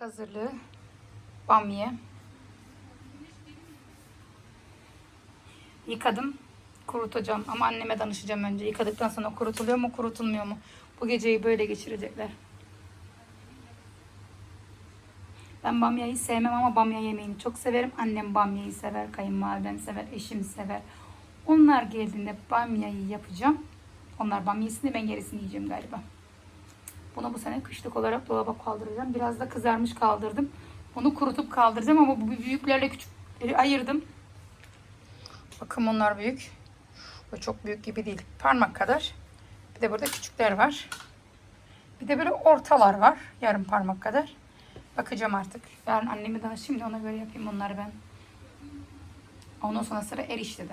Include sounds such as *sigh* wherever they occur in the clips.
Yemek hazırlığı. Bamya. Yıkadım. Kurutacağım ama anneme danışacağım önce. Yıkadıktan sonra kurutuluyor mu kurutulmuyor mu? Bu geceyi böyle geçirecekler. Ben bamyayı sevmem ama bamya yemeğini çok severim. Annem bamyayı sever, kayınvalidem sever, eşim sever. Onlar geldiğinde bamyayı yapacağım. Onlar bamyasını ben gerisini yiyeceğim galiba. Bunu bu sene kışlık olarak dolaba kaldıracağım. Biraz da kızarmış kaldırdım. Bunu kurutup kaldıracağım ama bu büyüklerle küçükleri ayırdım. Bakın onlar büyük. Bu çok büyük gibi değil. Parmak kadar. Bir de burada küçükler var. Bir de böyle ortalar var. Yarım parmak kadar. Bakacağım artık. Yarın anneme danışayım da ona göre yapayım onları ben. Ondan sonra sıra eriştede.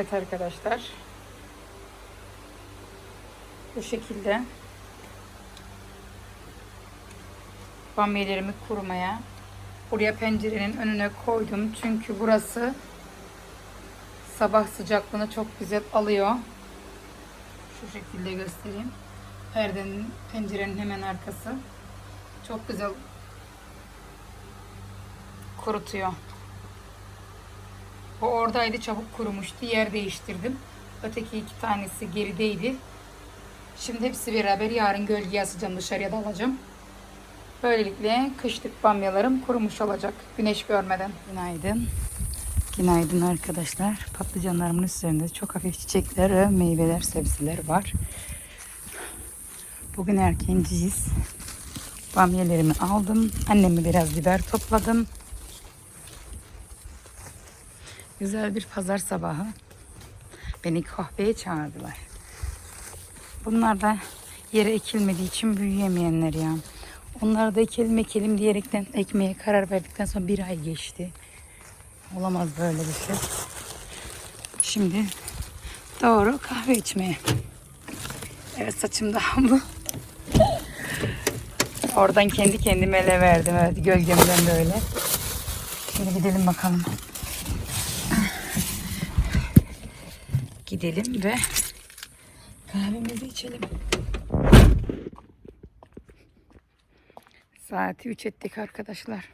Evet arkadaşlar. Bu şekilde bamyalarımı kurumaya buraya pencerenin önüne koydum. Çünkü burası sabah sıcaklığını çok güzel alıyor. Şu şekilde göstereyim. Perdenin, pencerenin hemen arkası. Çok güzel kurutuyor. O oradaydı çabuk kurumuştu. Yer değiştirdim. Öteki iki tanesi gerideydi. Şimdi hepsi beraber yarın gölgeye asacağım dışarıya da alacağım. Böylelikle kışlık bamyalarım kurumuş olacak güneş görmeden. Günaydın. Günaydın arkadaşlar. Patlıcanlarımın üzerinde çok hafif çiçekler ve meyveler, sebzeler var. Bugün erkenciyiz. Bamyalarımı aldım. Anneme biraz biber topladım. Güzel bir pazar sabahı. Beni kahveye çağırdılar. Bunlar da yere ekilmediği için büyüyemeyenler ya. Onlar da ekelim ekelim diyerekten ekmeye karar verdikten sonra bir ay geçti. Olamaz böyle bir şey. Şimdi doğru kahve içmeye. Evet saçımda havlu. Oradan kendi kendime ele verdim. Evet gölgemden böyle. Şimdi gidelim bakalım. Gidelim ve kahvemizi içelim. Saati 3 ettik arkadaşlar.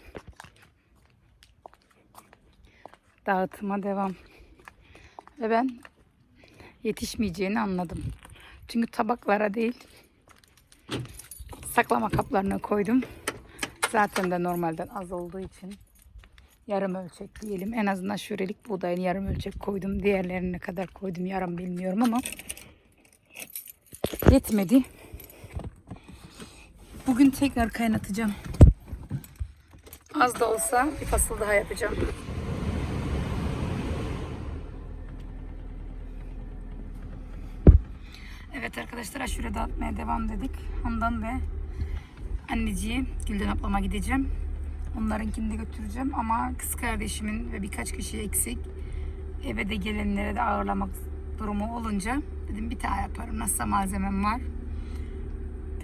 Dağıtıma devam. Ve ben yetişmeyeceğini anladım. Çünkü tabaklara değil saklama kaplarına koydum. Zaten de normalden az olduğu için yarım ölçek diyelim. En azından şörelik buğdayını yarım ölçek koydum. Diğerlerini ne kadar koydum yarım bilmiyorum ama yetmedi. Bugün tekrar kaynatacağım. Az da olsa bir fasıl daha yapacağım. Evet arkadaşlar aşure dağıtmaya devam dedik. Ondan ve anneciği Gülden ablama gideceğim. Onlarınkini de götüreceğim ama kız kardeşimin ve birkaç kişi eksik. Eve de gelenlere de ağırlamak durumu olunca dedim bir tane yaparım. Nasılsa malzemem var.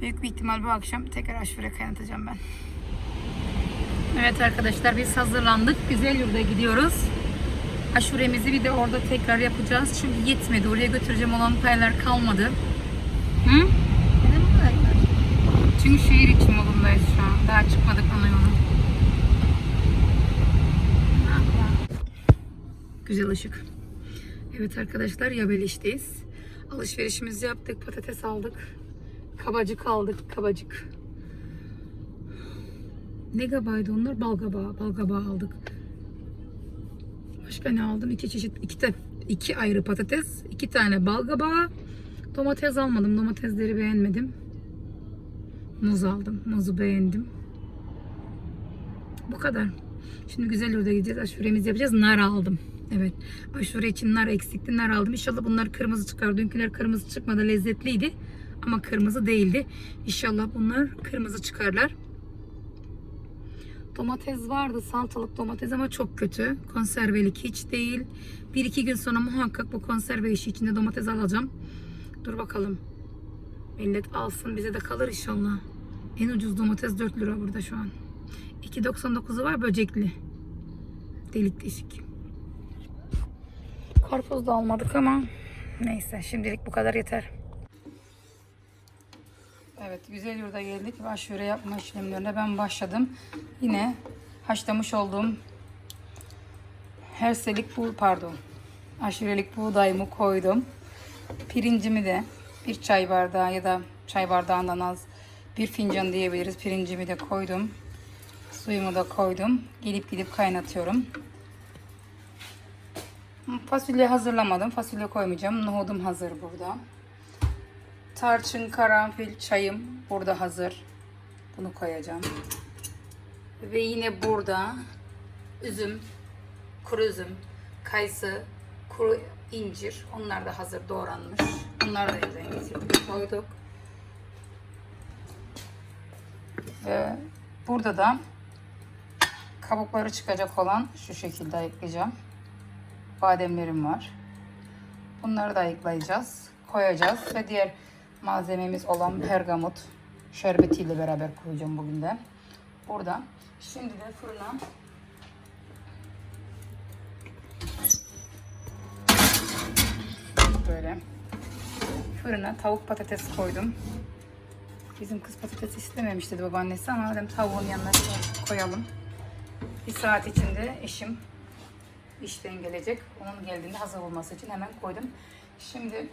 Büyük bir ihtimal bu akşam tekrar aşure kaynatacağım ben. Evet arkadaşlar biz hazırlandık. Güzel yurda gidiyoruz. Aşuremizi bir de orada tekrar yapacağız. Çünkü yetmedi. Oraya götüreceğim olan paylar kalmadı. Hı? Çünkü şehir içi modundayız şu an. Daha çıkmadık ana yola. Güzel ışık. Evet arkadaşlar Yabeliş'teyiz. Alışverişimizi yaptık. Patates aldık. Kabacık aldık. Kabacık. Ne gabaydı onlar? Balgaba. Balgaba aldık. Başka ne aldım? İki çeşit, iki, de, iki ayrı patates, iki tane balgaba. Domates almadım. Domatesleri beğenmedim. Muz aldım. Muzu beğendim. Bu kadar. Şimdi güzel yurda gideceğiz. Aşuremizi yapacağız. Nar aldım. Evet. Aşure için nar eksikti. Nar aldım. İnşallah bunlar kırmızı çıkar. Dünküler kırmızı çıkmadı. Lezzetliydi. Ama kırmızı değildi. İnşallah bunlar kırmızı çıkarlar. Domates vardı. Salatalık domates ama çok kötü. Konservelik hiç değil. Bir iki gün sonra muhakkak bu konserve işi içinde domates alacağım. Dur bakalım. Millet alsın bize de kalır inşallah. En ucuz domates 4 lira burada şu an. 2.99'u var böcekli. Delik deşik. Karpuz da almadık ama neyse şimdilik bu kadar yeter. Evet güzel yurda geldik aşure yapma işlemlerine ben başladım. Yine haşlamış olduğum herselik bu pardon aşurelik buğdayımı koydum. Pirincimi de bir çay bardağı ya da çay bardağından az bir fincan diyebiliriz. Pirincimi de koydum. Suyumu da koydum. Gelip gidip kaynatıyorum. Fasulye hazırlamadım. Fasulye koymayacağım. Nohudum hazır burada. Tarçın, karanfil, çayım burada hazır. Bunu koyacağım. Ve yine burada üzüm, kuru üzüm, kayısı, kuru incir. Onlar da hazır doğranmış. Bunları da getirdik, koyduk. Ve burada da kabukları çıkacak olan şu şekilde ayıklayacağım. Bademlerim var. Bunları da ayıklayacağız. Koyacağız ve diğer malzememiz olan pergamut şerbetiyle beraber koyacağım bugün de. Burada. Şimdi de fırına böyle fırına tavuk patates koydum. Bizim kız patates istememiş dedi babaannesi ama dedim tavuğun yanına koyalım. Bir saat içinde eşim işten gelecek. Onun geldiğinde hazır olması için hemen koydum. Şimdi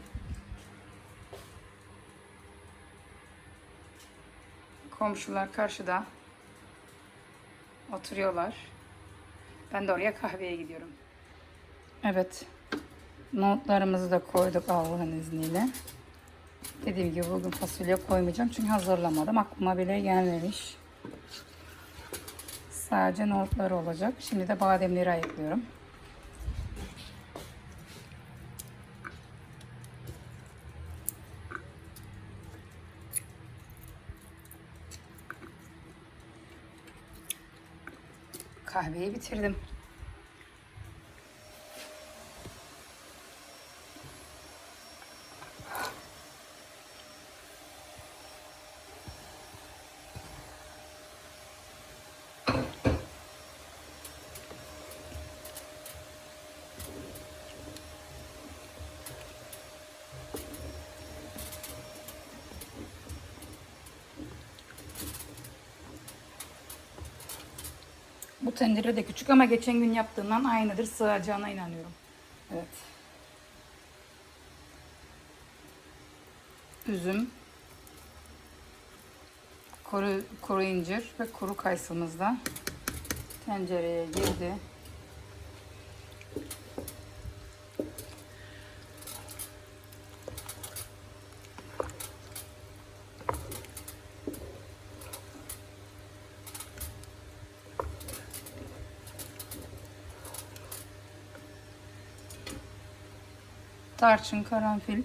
komşular karşıda oturuyorlar. Ben de oraya kahveye gidiyorum. Evet. Notlarımızı da koyduk Allah'ın izniyle. Dediğim gibi bugün fasulye koymayacağım çünkü hazırlamadım. Aklıma bile gelmemiş. Sadece nohutları olacak. Şimdi de bademleri ayıklıyorum. Kahveyi bitirdim. Bu tencere de küçük ama geçen gün yaptığından aynıdır. Sığacağına inanıyorum. Evet. Üzüm, kuru, kuru incir ve kuru kayısımız da tencereye girdi. Tarçın, karanfil.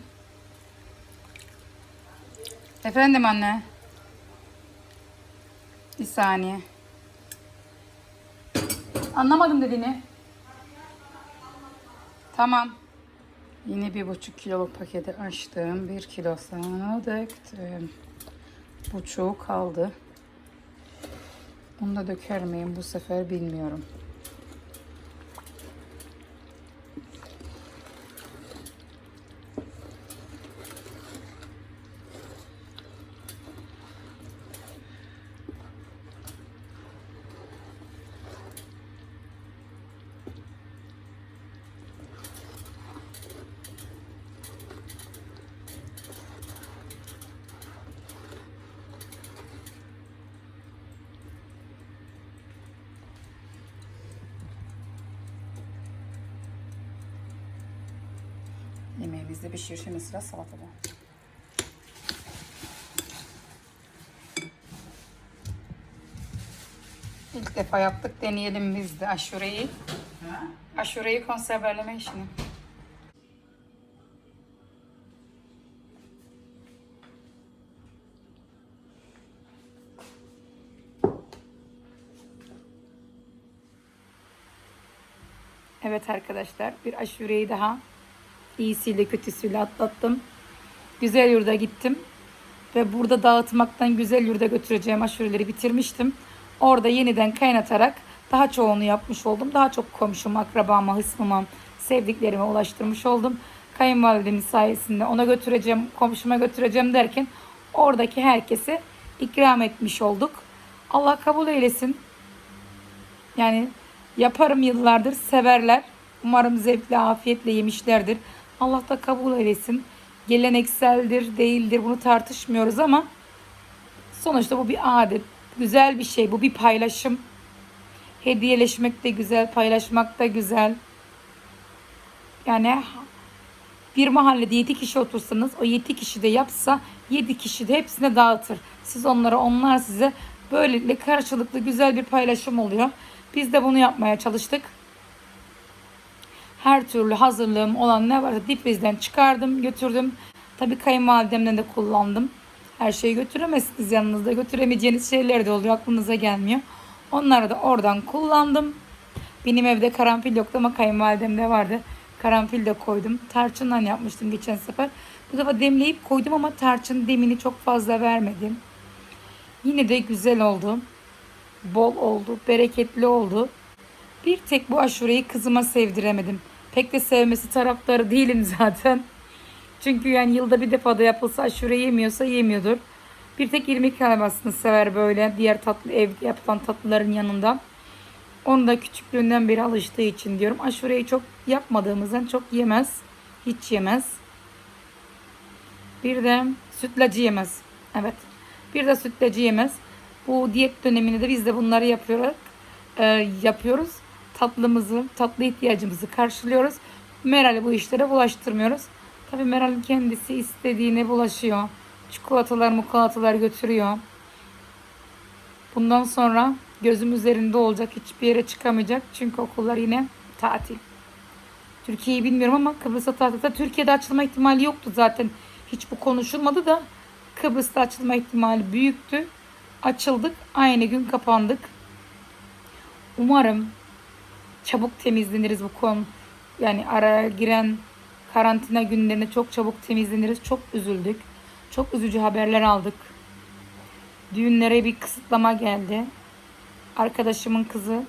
Efendim anne. Bir saniye. Anlamadım dediğini. Tamam. Yine bir buçuk kiloluk paketi açtım. Bir kilosunu döktüm. Buçuğu kaldı. Bunu da döker miyim bu sefer bilmiyorum. Yemeğimiz de pişiyor. Şimdi sıra salatada. İlk defa yaptık. Deneyelim biz de aşureyi. Aşureyi konserveleme işini. Evet arkadaşlar bir aşureyi daha iyisiyle kötüsüyle atlattım. Güzel yurda gittim. Ve burada dağıtmaktan güzel yurda götüreceğim aşureleri bitirmiştim. Orada yeniden kaynatarak daha çoğunu yapmış oldum. Daha çok komşum, akrabama, hısmıma, sevdiklerime ulaştırmış oldum. Kayınvalidemin sayesinde ona götüreceğim, komşuma götüreceğim derken oradaki herkese ikram etmiş olduk. Allah kabul eylesin. Yani yaparım yıllardır severler. Umarım zevkle, afiyetle yemişlerdir. Allah da kabul eylesin. Gelenekseldir, değildir bunu tartışmıyoruz ama sonuçta bu bir adet. Güzel bir şey. Bu bir paylaşım. Hediyeleşmek de güzel, paylaşmak da güzel. Yani bir mahallede 7 kişi otursanız o 7 kişi de yapsa 7 kişi de hepsine dağıtır. Siz onlara onlar size böylelikle karşılıklı güzel bir paylaşım oluyor. Biz de bunu yapmaya çalıştık. Her türlü hazırlığım olan ne varsa difrizden çıkardım götürdüm. Tabii kayınvalidemden de kullandım. Her şeyi götüremezsiniz yanınızda. Götüremeyeceğiniz şeyler de oluyor aklınıza gelmiyor. Onları da oradan kullandım. Benim evde karanfil yoktu ama kayınvalidemde vardı. Karanfil de koydum. Tarçından yapmıştım geçen sefer. Bu defa demleyip koydum ama tarçın demini çok fazla vermedim. Yine de güzel oldu. Bol oldu. Bereketli oldu. Bir tek bu aşureyi kızıma sevdiremedim. Pek de sevmesi taraftarı değilim *laughs* zaten. Çünkü yani yılda bir defa da yapılsa aşure yemiyorsa yemiyordur. Bir tek irmik helvasını sever böyle diğer tatlı evde yapılan tatlıların yanında. Onu da küçüklüğünden beri alıştığı için diyorum. Aşureyi çok yapmadığımızdan çok yemez. Hiç yemez. Bir de sütlacı yemez. Evet. Bir de sütlacı yemez. Bu diyet döneminde de biz de bunları yapıyoruz. Ee, yapıyoruz. Tatlımızı, tatlı ihtiyacımızı karşılıyoruz. Meral'i bu işlere bulaştırmıyoruz. Tabii Meral'in kendisi istediğine bulaşıyor. Çikolatalar, mukolatalar götürüyor. Bundan sonra gözüm üzerinde olacak. Hiçbir yere çıkamayacak. Çünkü okullar yine tatil. Türkiye'yi bilmiyorum ama Kıbrıs'ta tatilde. Türkiye'de açılma ihtimali yoktu zaten. Hiç bu konuşulmadı da Kıbrıs'ta açılma ihtimali büyüktü. Açıldık. Aynı gün kapandık. Umarım çabuk temizleniriz bu konu. Yani araya giren karantina günlerinde çok çabuk temizleniriz. Çok üzüldük. Çok üzücü haberler aldık. Düğünlere bir kısıtlama geldi. Arkadaşımın kızı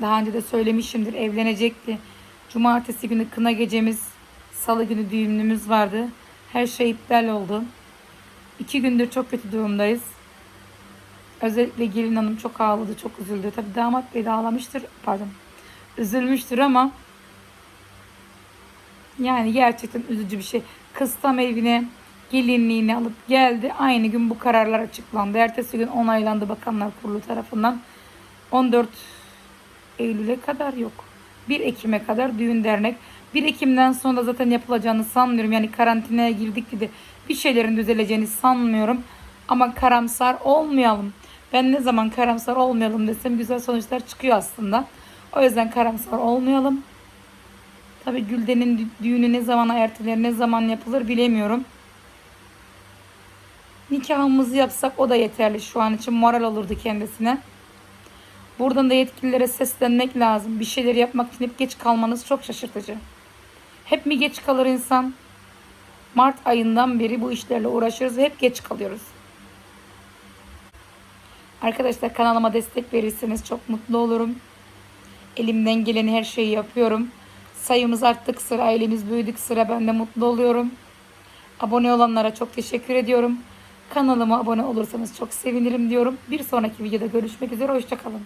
daha önce de söylemişimdir evlenecekti. Cumartesi günü kına gecemiz, salı günü düğünümüz vardı. Her şey iptal oldu. İki gündür çok kötü durumdayız. Özellikle gelin hanım çok ağladı, çok üzüldü. Tabii damat bey de ağlamıştır, pardon. Üzülmüştür ama yani gerçekten üzücü bir şey. Kız tam evine gelinliğini alıp geldi. Aynı gün bu kararlar açıklandı. Ertesi gün onaylandı Bakanlar Kurulu tarafından. 14 Eylül'e kadar yok. 1 Ekim'e kadar düğün dernek. 1 Ekim'den sonra zaten yapılacağını sanmıyorum. Yani karantinaya girdik dedi. Bir şeylerin düzeleceğini sanmıyorum. Ama karamsar olmayalım. Ben ne zaman karamsar olmayalım desem güzel sonuçlar çıkıyor aslında. O yüzden karamsar olmayalım. Tabi Gülden'in düğünü ne zaman ertelenir, ne zaman yapılır bilemiyorum. Nikahımızı yapsak o da yeterli şu an için moral olurdu kendisine. Buradan da yetkililere seslenmek lazım. Bir şeyler yapmak için hep geç kalmanız çok şaşırtıcı. Hep mi geç kalır insan? Mart ayından beri bu işlerle uğraşıyoruz ve hep geç kalıyoruz. Arkadaşlar kanalıma destek verirseniz çok mutlu olurum. Elimden gelen her şeyi yapıyorum. Sayımız arttık sıra, ailemiz büyüdük sıra ben de mutlu oluyorum. Abone olanlara çok teşekkür ediyorum. Kanalıma abone olursanız çok sevinirim diyorum. Bir sonraki videoda görüşmek üzere. Hoşçakalın.